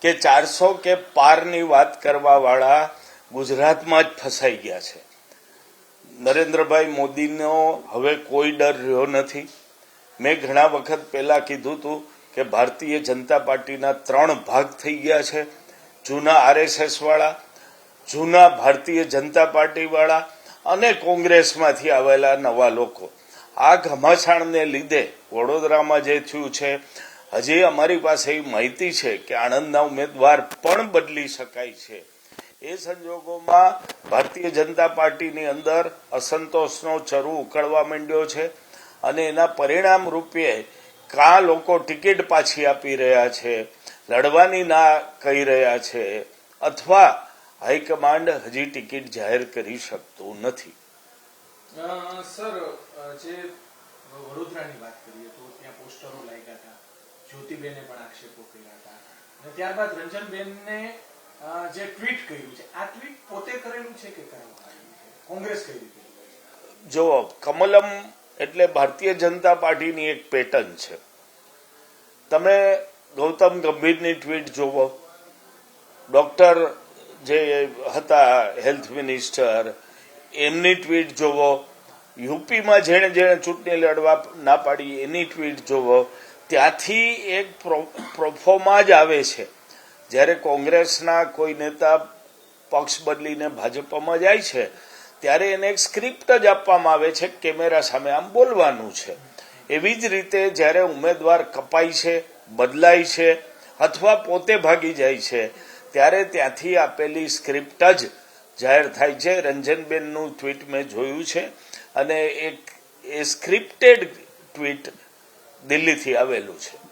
કે ચારસો કે પારની વાત કરવા વાળા ગુજરાતમાં જ ફસાઈ ગયા છે. નરેન્દ્રભાઈ મોદીનો હવે કોઈ ડર રહ્યો નથી. મેં ઘણા વખત પહેલા કીધું હતું કે ભારતીય જનતા પાર્ટીના ત્રણ ભાગ થઈ ગયા છે. જૂના આરએસએસ વાળા જૂના ભારતીય જનતા પાર્ટી વાળા અને કોંગ્રેસમાંથી આવેલા નવા લોકો. આ ઘમાસાણને લીધે વડોદરામાં જે થયું છે હજી અમારી પાસે એવી માહિતી છે કે આણંદના ઉમેદવાર પણ બદલી શકાય છે. એ સંજોગોમાં ભારતીય જનતા પાર્ટીની અંદર અસંતોષનો ચરુ ઉકળવા માંડ્યો છે અને એના પરિણામ રૂપે કાં લોકો ટિકિટ પાછી આપી રહ્યા છે, લડવાની ના કહી રહ્યા છે અથવા હાઈકમાન્ડ હજી ટિકિટ જાહેર કરી શકતું નથી. સર જે વડોદરાની વાત કરીએ તો ત્યાં પોસ્ટરો લાગ્યા હતા. જ્યોતિબેને પણ આક્ષેપો કર્યા હતા. અને ત્યારબાદ રંજનબેનને જે ટ્વીટ કર્યું છે, આ ટ્વીટ પોતે કરેલું છે કે કરવામાં આવ્યું છે? કોંગ્રેસ કઈ રીતે જો કમલમ એટલે ભારતીય જનતા પાર્ટીની એક પેટર્ન છે. તમે ગૌતમ ગંભીરની ટ્વીટ જોવો ડોક્ટર જે હતા હેલ્થ મિનિસ્ટર, એમની ટ્વીટ જોવો યુપીમાં જેણે જેણે ચૂંટણી લડવા ના પાડી એની ટ્વીટ જોવો ત્યાંથી એક પ્રોફોમાં જ આવે છે. જ્યારે કોંગ્રેસના કોઈ નેતા પક્ષ બદલીને ભાજપમાં જાય છે, ત્યારે એને એક સ્ક્રિપ્ટ જ આપવામાં આવે છે, કેમેરા સામે આમ બોલવાનું છે. એવી જ રીતે જ્યારે ઉમેદવાર કપાય છે, બદલાય છે, અથવા પોતે ભાગી જાય છે, ત્યારે ત્યાંથી આપેલી સ્ક્રિપ્ટ જ જાહેર થાય છે. રંજનબેનનું ટ્વીટ મેં જોયું છે અને એક, એ સ્ક્રિપ્ટેડ ટ્વીટ દિલ્હીથી આવેલું છે.